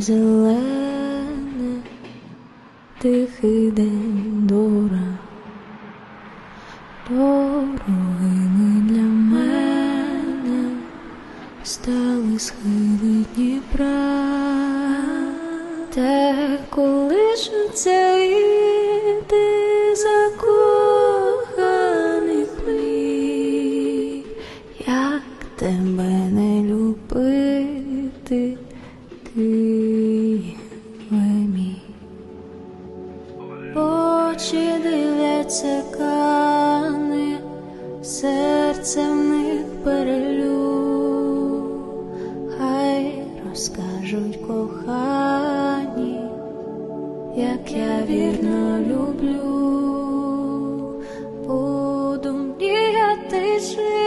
зелене, тихий день дора, дорогими для мене стали схили Дніпра, те колишуться віти закоханих мрій, як тебе не любити, очі дивляться кани, серце в них перелю, хай розкажуть кохані, як я вірно люблю, буду мріяти жити.